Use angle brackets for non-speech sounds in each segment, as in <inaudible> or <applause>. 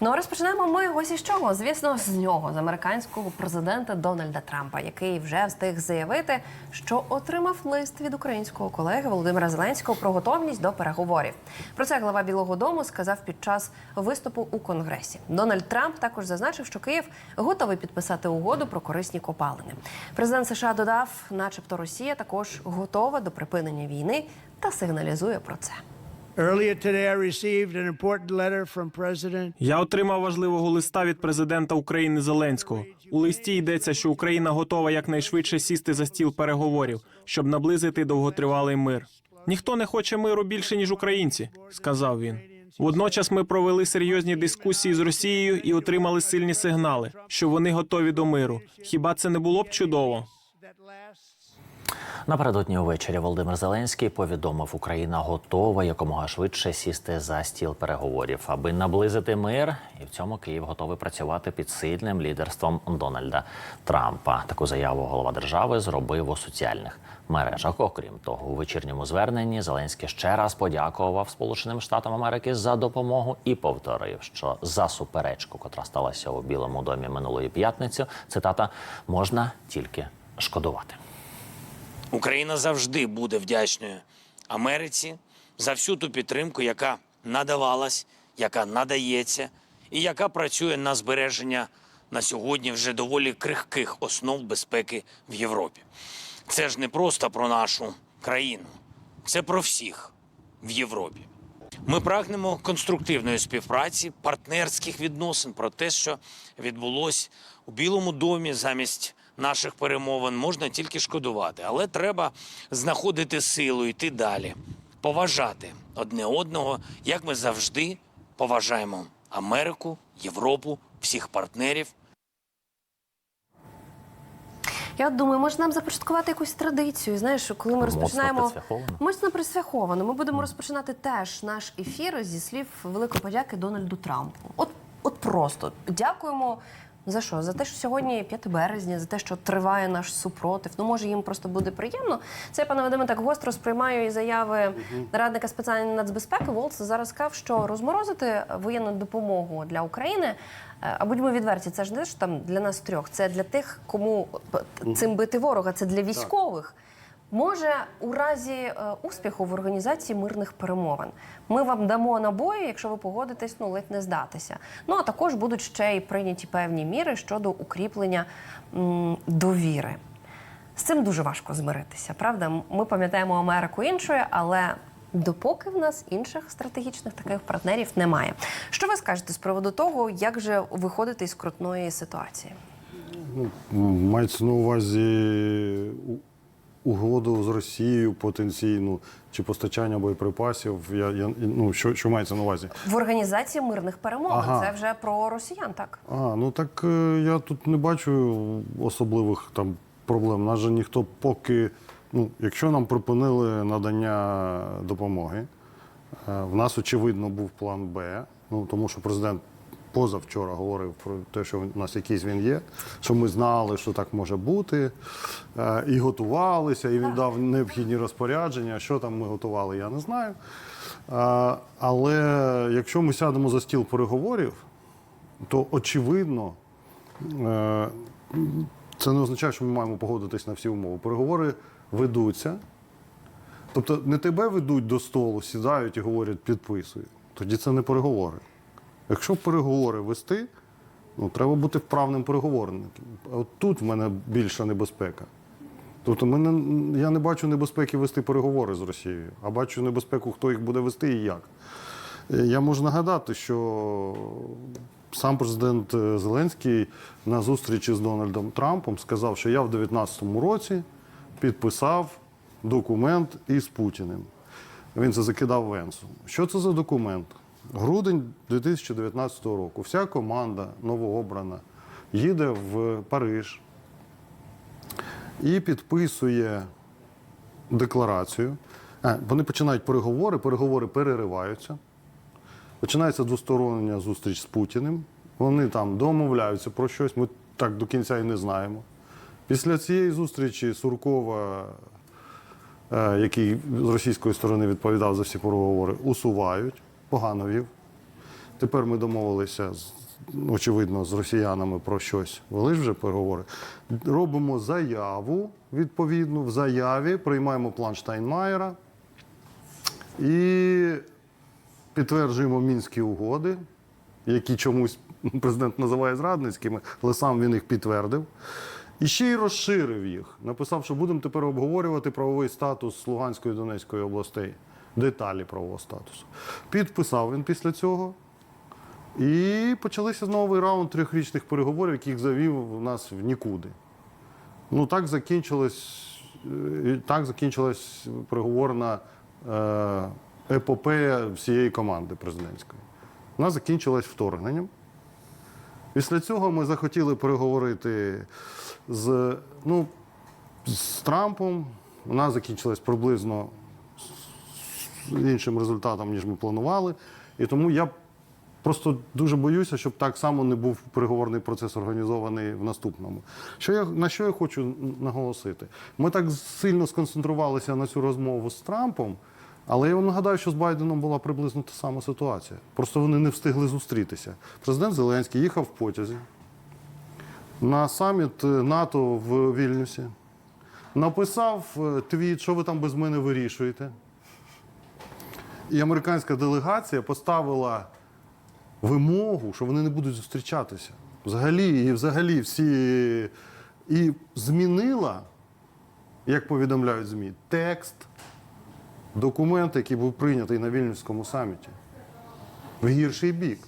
Ну розпочнемо ми ось із чого. Звісно, з нього, з американського президента Дональда Трампа, який вже встиг заявити, що отримав лист від українського колеги Володимира Зеленського про готовність до переговорів. Про це глава Білого Дому сказав під час виступу у Конгресі. Дональд Трамп також зазначив, що Київ готовий підписати угоду про корисні копалини. Президент США додав, начебто, Росія також готова до припинення війни та сигналізує про це. Я отримав важливого листа від президента України Зеленського. У листі йдеться, що Україна готова якнайшвидше сісти за стіл переговорів, щоб наблизити довготривалий мир. Ніхто не хоче миру більше ніж українці, сказав він. Водночас ми провели серйозні дискусії з Росією і отримали сильні сигнали, що вони готові до миру. Хіба це не було б чудово? Напередодні увечері Володимир Зеленський повідомив, Україна готова якомога швидше сісти за стіл переговорів, аби наблизити мир. І в цьому Київ готовий працювати під сильним лідерством Дональда Трампа. Таку заяву голова держави зробив у соціальних мережах. Окрім того, у вечірньому зверненні Зеленський ще раз подякував Сполученим Штатам Америки за допомогу і повторив, що за суперечку, котра сталася у Білому домі минулої п'ятниці, цитата можна тільки шкодувати. Україна завжди буде вдячною Америці за всю ту підтримку, яка надавалась, яка надається, і яка працює на збереження на сьогодні вже доволі крихких основ безпеки в Європі. Це ж не просто про нашу країну, це про всіх в Європі. Ми прагнемо конструктивної співпраці, партнерських відносин про те, що відбулось у Білому домі замість наших перемовин, можна тільки шкодувати, але треба знаходити силу, йти далі, поважати одне одного, як ми завжди поважаємо Америку, Європу, всіх партнерів. Я думаю, може нам започаткувати якусь традицію. Знаєш, коли ми Моцно розпочинаємо присвяховано. моцно присвяховано. Ми будемо розпочинати теж наш ефір зі слів великої подяки Дональду Трампу. От, от просто дякуємо. За що? За те, що сьогодні 5 березня, за те, що триває наш супротив. Ну, може, їм просто буде приємно. Це я, пане Вадиме, так гостро сприймаю і заяви радника спеціальної нацбезпеки. Волц зараз сказав, що розморозити воєнну допомогу для України. е, А будьмо відверті, це ж не ж там для нас трьох. Це для тих, кому цим бити ворога, це для військових. Може, у разі е, успіху в організації мирних перемовин ми вам дамо набої, якщо ви погодитесь, ну ледь не здатися. Ну а також будуть ще й прийняті певні міри щодо укріплення м, довіри. З цим дуже важко змиритися, правда? Ми пам'ятаємо Америку іншою, але допоки в нас інших стратегічних таких партнерів немає. Що ви скажете з приводу того, як же виходити із крутної ситуації? Мається на увазі угоду з Росією потенційну чи постачання боєприпасів. Я, я, ну, що, що мається на увазі? В організації мирних перемовин Ага. це вже про росіян, так? А, ну так е, я тут не бачу особливих там проблем. Нас же ніхто поки, ну, якщо нам припинили надання допомоги, е, в нас очевидно був план Б, ну тому що президент позавчора говорив про те, що у нас якийсь він є, що ми знали, що так може бути, е, і готувалися, і він дав необхідні розпорядження. Що там ми готували, я не знаю. Е, Але якщо ми сядемо за стіл переговорів, то очевидно, е, це не означає, що ми маємо погодитись на всі умови. Переговори ведуться. Тобто не тебе ведуть до столу, сідають і говорять, підписуй. Тоді це не переговори. Якщо переговори вести, ну, треба бути вправним переговорником. От тут в мене більша небезпека. Тобто мене, я не бачу небезпеки вести переговори з Росією, а бачу небезпеку, хто їх буде вести і як. Е, Я можу нагадати, що сам президент е, Зеленський на зустрічі з Дональдом Трампом сказав, що я в 2019 році підписав документ із Путіним. Він це закидав Венсу. Що це за документ? Грудень 2019 року. Вся команда новообрана їде в Париж і підписує декларацію. А, вони починають переговори, переговори перериваються. Починається двостороння зустріч з Путіним. Вони там домовляються про щось, ми так до кінця і не знаємо. Після цієї зустрічі Суркова, е, який з російської сторони відповідав за всі переговори, усувають, погано вів. Тепер ми домовилися з очевидно з росіянами про щось. Вели вже переговори. Робимо заяву відповідну в заяві, приймаємо план Штайнмаєра і підтверджуємо мінські угоди, які чомусь <laughs> президент називає зрадницькими, але сам він їх підтвердив. І ще й розширив їх. Написав, що будемо тепер обговорювати правовий статус Луганської і Донецької областей, деталі правового статусу. Підписав він після цього. І почалися новий раунд трьохрічних переговорів, яких завів нас в нікуди. Ну так закінчилось, е, так закінчилась переговорна е, епопея всієї команди президентської. Вона закінчилась вторгненням. Після цього ми захотіли переговорити з, ну, з Трампом. Вона закінчилась приблизно іншим результатом, ніж ми планували. І тому я просто дуже боюся, щоб так само не був переговорний процес організований в наступному. Що я, на що я хочу наголосити? Ми так сильно сконцентрувалися на цю розмову з Трампом, але я вам нагадаю, що з Байденом була приблизно та сама ситуація. Просто вони не встигли зустрітися. Президент Зеленський їхав в потязі на саміт е, НАТО в Вільнюсі, написав е, твіт, що ви там без мене вирішуєте. І американська делегація поставила вимогу, що вони не будуть зустрічатися. Взагалі, і взагалі всі. І змінила, як повідомляють ЗМІ, текст документа, який був прийнятий на Вільнюському саміті. В гірший бік.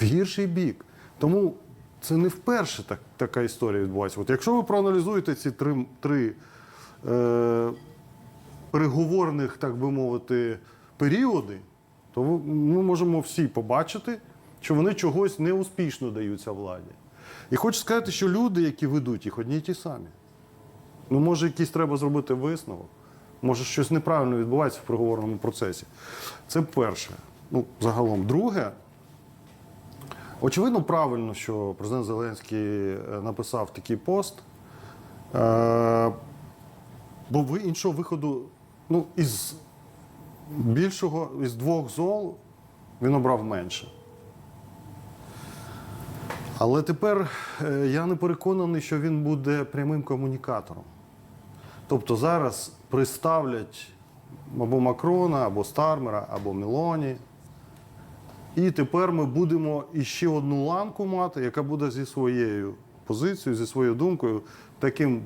В гірший бік. Тому це не вперше так, така історія відбувається. От якщо ви проаналізуєте ці три, три е, переговорних, так би мовити, періоди, то ми можемо всі побачити, що вони чогось неуспішно даються владі. І хочу сказати, що люди, які ведуть їх, одні й ті самі. Ну, може, якийсь треба зробити висновок. Може, щось неправильно відбувається в переговорному процесі. Це перше. Ну, загалом. Друге, очевидно, правильно, що президент Зеленський е, написав такий пост. Е, бо іншого виходу, ну, із більшого, із двох зол він обрав менше. Але тепер е, я не переконаний, що він буде прямим комунікатором. Тобто зараз представлять або Макрона, або Стармера, або Мелоні. І тепер ми будемо іще одну ланку мати, яка буде зі своєю позицією, зі своєю думкою, таким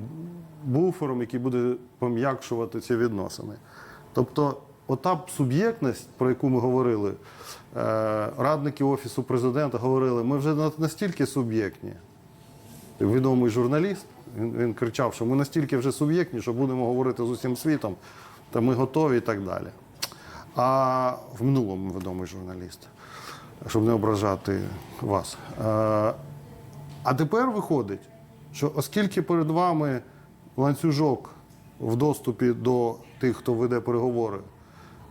буфером, який буде пом'якшувати ці відносини. Тобто, ота суб'єктність, про яку ми говорили, е, радники Офісу президента говорили, ми вже настільки суб'єктні. Відомий журналіст, він, він кричав, що ми настільки вже суб'єктні, що будемо говорити з усім світом, та ми готові і так далі. А в минулому відомий журналіст, щоб не ображати вас. А тепер виходить, що оскільки перед вами ланцюжок в доступі до тих, хто веде переговори,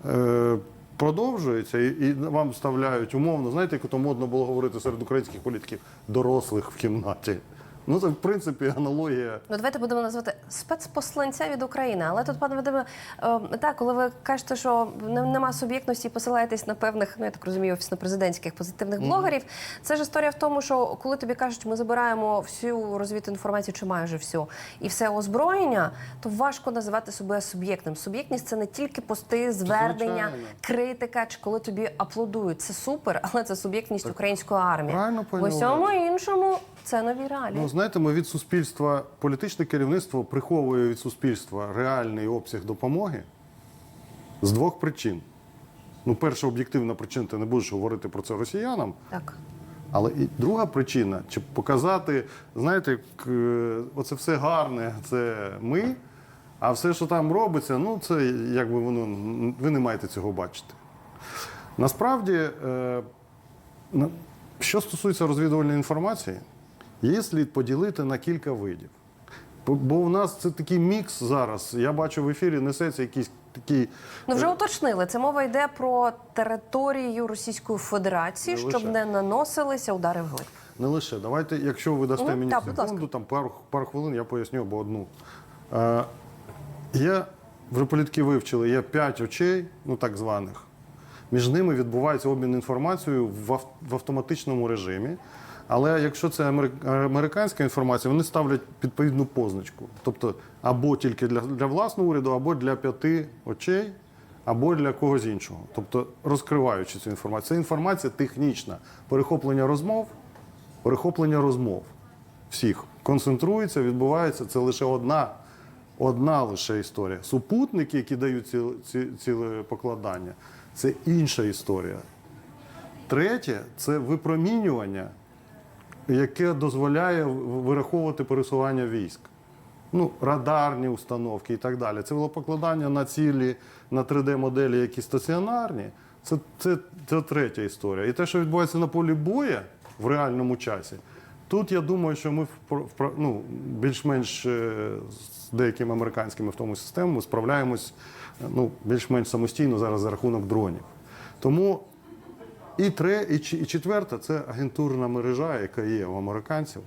е, продовжується, і вам вставляють умовно, знаєте, як то модно було говорити серед українських політиків, дорослих в кімнаті. Ну, це, в принципі, аналогія. Ну, давайте будемо назвати спецпосланця від України. Але тут, пане Вадиме, е, так, коли ви кажете, що не- нема суб'єктності і посилаєтесь на певних, ну я так розумію, офісно-президентських позитивних блогерів, це ж історія в тому, що коли тобі кажуть, ми забираємо всю розвиту інформацію, чи майже всю, і все озброєння, то важко називати себе суб'єктним. Суб'єктність це не тільки пости, звернення, Звичайно. критика, чи коли тобі аплодують. Це супер, але це суб'єктність української армії. правильно, В пані усьому іншому це нові реалії. Ну, знаєте, ми від суспільства, політичне керівництво приховує від суспільства реальний обсяг допомоги з двох причин. Ну, перша об'єктивна причина, ти не будеш говорити про це росіянам. Так. Але і друга причина, чи показати, знаєте, е, оце все гарне, це ми, а все, що там робиться, ну це якби воно ви не маєте цього бачити. Насправді, е, що стосується розвідувальної інформації, її слід поділити на кілька видів. Бо- у нас це такий мікс зараз. Я бачу в ефірі несеться якийсь такий. Ну вже уточнили. Це мова йде про територію Російської Федерації, Не щоб не наносилися удари вглиб. Не лише. Давайте, якщо ви дасте Мгм, мені так, секунду, там пару, пару хвилин, я поясню або одну. Е, є, вже політики вивчили, є п'ять очей, ну так званих, Між ними відбувається обмін інформацією в, в автоматичному режимі. Але якщо це американська інформація, вони ставлять відповідну позначку. Тобто або тільки для, для власного уряду, або для п'яти очей, або для когось іншого. Тобто розкриваючи цю інформацію. Це інформація технічна. Перехоплення розмов, перехоплення розмов всіх концентрується, відбувається. Це лише одна, одна лише історія. Супутники, які дають ці, ці, ціле покладання, це інша історія. Третє це випромінювання, яке дозволяє вираховувати пересування військ. Ну, радарні установки і так далі. Це було покладання на цілі, на 3D-моделі, які стаціонарні. Це, це, це третя історія. І те, що відбувається на полі боя в реальному часі, тут я думаю, що ми ну, більш-менш е, з деякими американськими в тому системами справляємось е, ну, більш-менш самостійно зараз за рахунок дронів. Тому і тре, і, четверте це агентурна мережа, яка є у американців.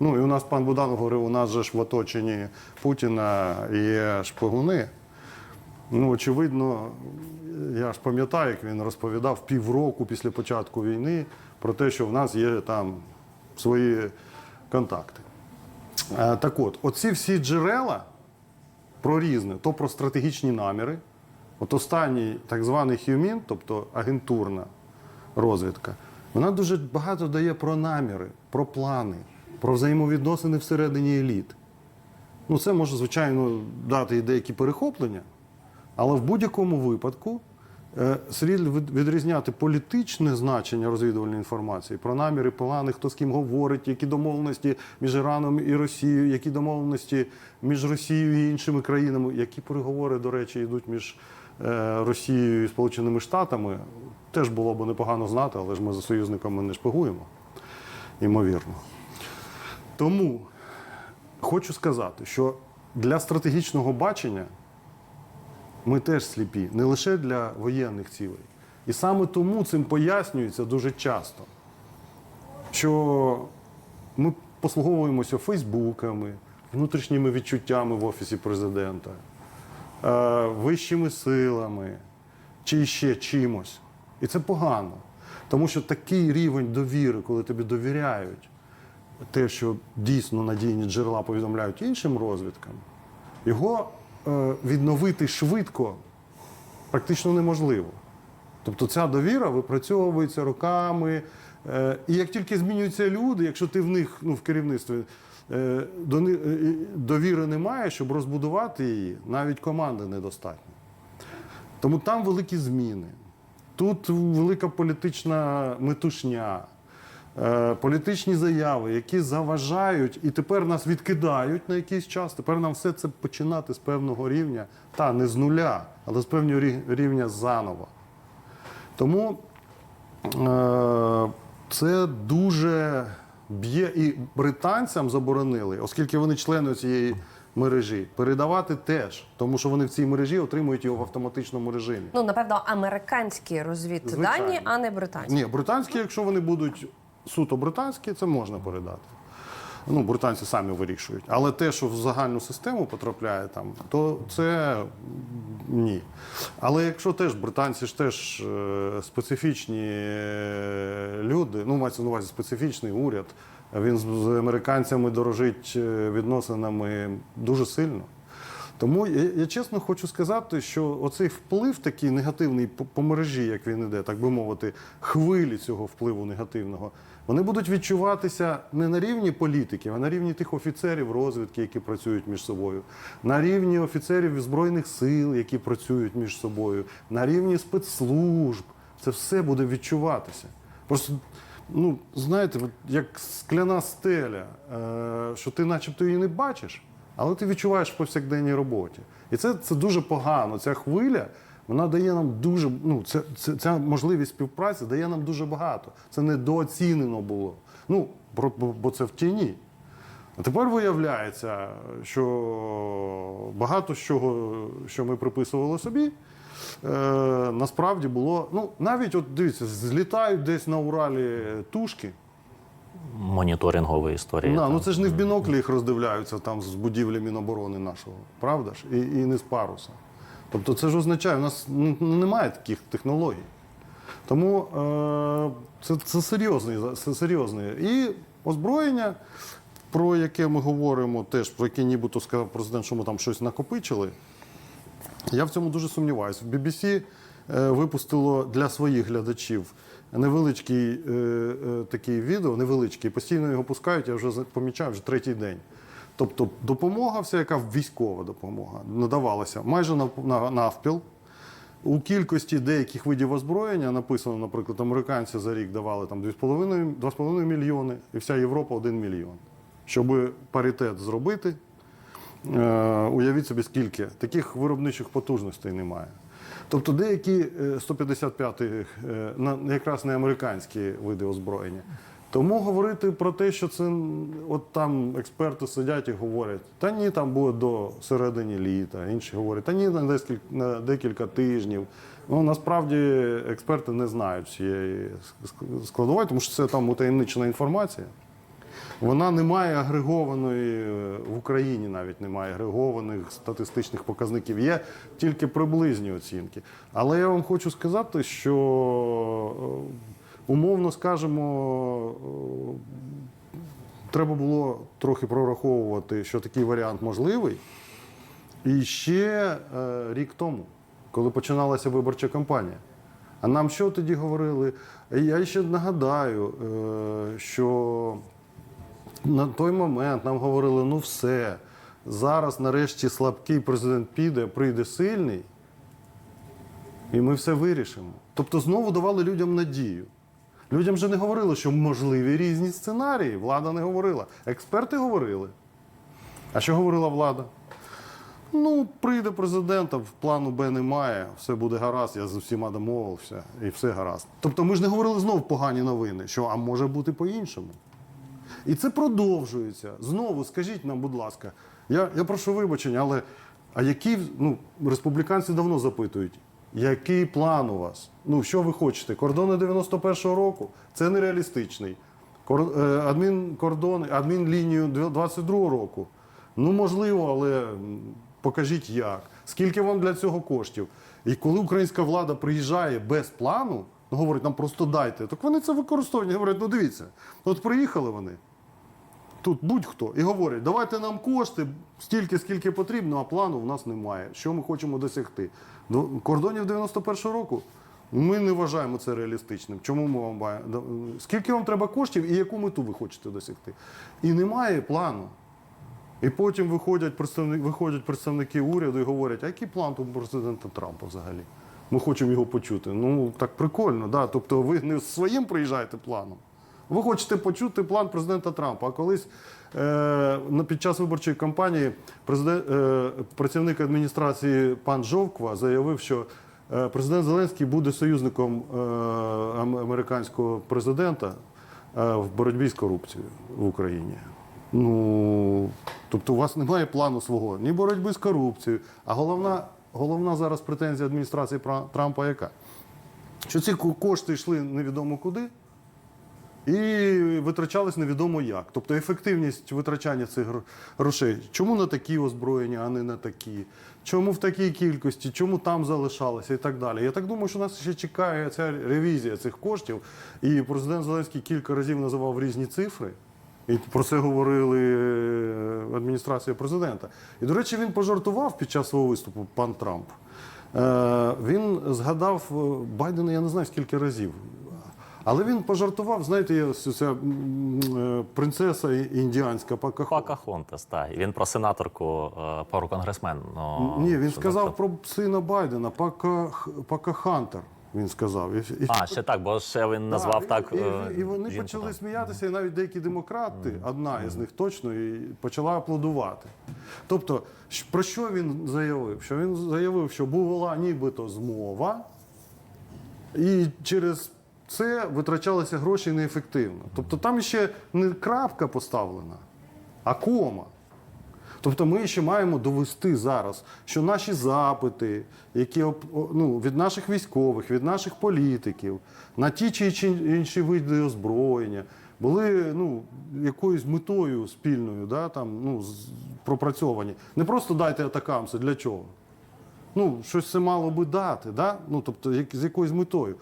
Ну і у нас пан Буданов говорив, у нас же ж в оточенні Путіна є шпигуни. Ну, очевидно, я ж пам'ятаю, як він розповідав півроку після початку війни про те, що в нас є там свої контакти. Е, Так от, оці всі джерела про різне, то про стратегічні наміри. От останній так званий Хюмін, тобто агентурна розвідка, вона дуже багато дає про наміри, про плани, про взаємовідносини всередині еліт. Ну, це може, звичайно, дати і деякі перехоплення, але в будь-якому випадку е, слід відрізняти політичне значення розвідувальної інформації про наміри, плани, хто з ким говорить, які домовленості між Іраном і Росією, які домовленості між Росією і іншими країнами, які переговори, до речі, йдуть між е, Росією і Сполученими Штатами. Теж було б непогано знати, але ж ми за союзниками не шпигуємо, ймовірно. Тому хочу сказати, що для стратегічного бачення ми теж сліпі, не лише для воєнних цілей. І саме тому цим пояснюється дуже часто, що ми послуговуємося Фейсбуками, внутрішніми відчуттями в Офісі президента, е, вищими силами чи ще чимось. І це погано. Тому що такий рівень довіри, коли тобі довіряють, те, що дійсно надійні джерела повідомляють іншим розвідкам, його е, відновити швидко практично неможливо. Тобто ця довіра випрацьовується роками. Е, і як тільки змінюються люди, якщо ти в них ну, в керівництві е, до, довіри немає, щоб розбудувати її, навіть команди недостатньо. Тому там великі зміни. Тут велика політична метушня, е, політичні заяви, які заважають і тепер нас відкидають на якийсь час. Тепер нам все це починати з певного рівня, та не з нуля, але з певного рівня заново. Тому е, це дуже б'є і британцям заборонили, оскільки вони члени цієї мережі, передавати теж, тому що вони в цій мережі отримують його в автоматичному режимі. Ну, напевно, американські розвіддані, а не британські. Ні, британські, якщо вони будуть суто британські, це можна передати. Ну, британці самі вирішують. Але те, що в загальну систему потрапляє там, то це ні. Але якщо теж британці ж теж е, специфічні е, люди, ну мається на увазі специфічний уряд, він з, американцями дорожить е, відносинами дуже сильно. Тому я, я чесно хочу сказати, що оцей вплив такий негативний по, по мережі, як він іде, так би мовити, хвилі цього впливу негативного, вони будуть відчуватися не на рівні політиків, а на рівні тих офіцерів розвідки, які працюють між собою, на рівні офіцерів збройних сил, які працюють між собою, на рівні спецслужб. Це все буде відчуватися. Просто ну, знаєте, от як скляна стеля, е, що ти начебто її не бачиш, але ти відчуваєш в повсякденній роботі. І це, це дуже погано. Ця хвиля вона дає нам дуже, ну, це, це, ця можливість співпраці дає нам дуже багато. Це недооцінено було. Ну, бо, бо- це в тіні. А тепер виявляється, що багато з чого, що ми приписували собі, е, насправді було. Ну, навіть от дивіться, злітають десь на Уралі тушки. Моніторингової історії. Да, ну це ж не в біноклі їх роздивляються там з будівлі Міноборони нашого, правда ж? І, і не з паруса. Тобто це ж означає, у нас немає таких технологій. Тому е, це, це серйозний, це серйозний. І озброєння, про яке ми говоримо, теж про яке нібито сказав президент, що ми там щось накопичили. Я в цьому дуже сумніваюся. BBC е, випустило для своїх глядачів невеличкий е, е, такий відео, невеличкий, постійно його пускають, я вже помічаю вже третій день. Тобто допомога, вся яка військова допомога, надавалася майже нав- навпіл. У кількості деяких видів озброєння написано, наприклад, американці за рік давали там 2,5 2,5 мільйони, і вся Європа 1 мільйон. Щоб паритет зробити, уявіть собі, скільки таких виробничих потужностей немає. Тобто деякі е, 155 е, на- якраз не американські види озброєння. Тому говорити про те, що це от там експерти сидять і говорять, та ні, там буде до середини літа, інші говорять, та ні, на декілька, на декілька тижнів. Ну насправді експерти не знають цієї ск- складової, тому що це там утаємничена інформація. Вона не має агрегованої в Україні навіть немає агрегованих статистичних показників. Є тільки приблизні оцінки. Але я вам хочу сказати, що е, умовно скажемо, е, треба було трохи прораховувати, що такий варіант можливий. І ще е, рік тому, коли починалася виборча кампанія. А нам що тоді говорили? Я ще нагадаю, що на той момент нам говорили: ну все, зараз нарешті слабкий президент піде, прийде сильний, і ми все вирішимо. Тобто знову давали людям надію. Людям же не говорили, що можливі різні сценарії. Влада не говорила. Експерти говорили. А що говорила влада? Ну, прийде президент, а плану Б немає, все буде гаразд, я з усіма домовився, і все гаразд. Тобто ми ж не говорили знову погані новини, що а може бути по-іншому. І це продовжується. Знову скажіть нам, будь ласка, я, я прошу вибачення, але а які ну, республіканці давно запитують, який план у вас? Ну, що ви хочете? Кордони 91-го року це нереалістичний. Кор, е, адмінкордон, адмінлінію 22-го року. Ну, можливо, але покажіть як. Скільки вам для цього коштів? І коли українська влада приїжджає без плану, ну говорить, нам просто дайте, так вони це використовують. Говорять, ну дивіться, от приїхали вони, тут будь-хто, і говорять, давайте нам кошти стільки, скільки потрібно, а плану в нас немає. Що ми хочемо досягти? До кордонів 91-го року ми не вважаємо це реалістичним. Чому ми вам да- Скільки вам треба коштів і яку мету ви хочете досягти? І немає плану. І потім виходять представники, виходять представники уряду і говорять, а який план у президента Трампа взагалі? Ми хочемо його почути. Ну так прикольно, да. Тобто ви не з своїм приїжджаєте планом. Ви хочете почути план президента Трампа. А колись е, під час виборчої кампанії президент, е, працівник адміністрації пан Жовква заявив, що е, президент Зеленський буде союзником е, американського президента е, в боротьбі з корупцією в Україні. Ну, тобто у вас немає плану свого ні боротьби з корупцією. А головна, головна зараз претензія адміністрації Трампа яка? Що ці кошти йшли невідомо куди і витрачались невідомо як. Тобто ефективність витрачання цих грошей. Чому на такі озброєння, а не на такі? Чому в такій кількості, чому там залишалося і так далі. Я так думаю, що нас ще чекає ця ревізія цих коштів. І президент Зеленський кілька разів називав різні цифри. І про це говорили е, адміністрація президента. І, до речі, він пожартував під час свого виступу, пан Трамп. Е, Він згадав е, Байдена, я не знаю скільки разів. Але він пожартував, знаєте, є ця е, принцеса індіанська Пакахон. Покахонтас, так. Він про сенаторку, е, пару конгресмен. ну, Ні, він сказав це- про сина Байдена, Пака, Пакахантер. Він сказав. І, і, А, ще так, бо ще він назвав Да, так. І, е, і, і вони жінку, почали так. сміятися, і навіть деякі демократи, одна із них точно, і почала аплодувати. Тобто, про що він заявив? Що він заявив, що була нібито змова, і через це витрачалися гроші неефективно. Тобто там ще не крапка поставлена, а кома. Тобто ми ще маємо довести зараз, що наші запити, які ну, від наших військових, від наших політиків, на ті чи інші- види озброєння були ну, якоюсь метою спільною, да, там, ну, пропрацьовані. Не просто дайте атакамси, для чого? Ну, щось це мало би дати, да? ну, тобто як, з якоюсь метою.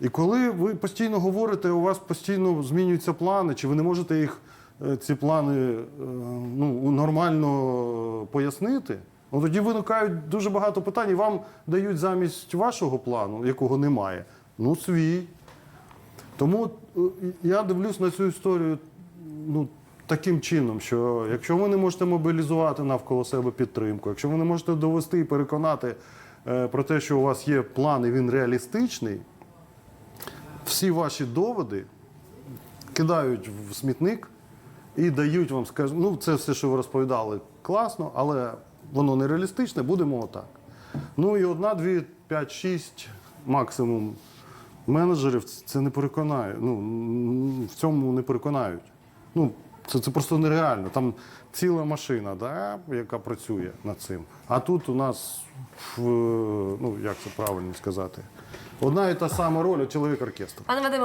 І коли ви постійно говорите, у вас постійно змінюються плани, чи ви не можете їх, е, ці плани е, ну, нормально пояснити, ну, тоді виникають дуже багато питань, і вам дають замість вашого плану, якого немає, ну, свій. Тому е, я дивлюсь на цю історію ну, таким чином, що якщо ви не можете мобілізувати навколо себе підтримку, якщо ви не можете довести і переконати е, про те, що у вас є план і він реалістичний, всі ваші доводи кидають в смітник і дають вам, скажімо, ну це все, що ви розповідали, класно, але воно не реалістичне, будемо отак. Ну і одна, дві, п'ять, шість максимум менеджерів це не переконає. Ну, в цьому не переконають. Ну, це, це просто нереально. Там ціла машина, да, яка працює над цим. А тут у нас, ну як це правильно сказати, одна і та сама роль, чоловік оркестр. Пане Вадиме,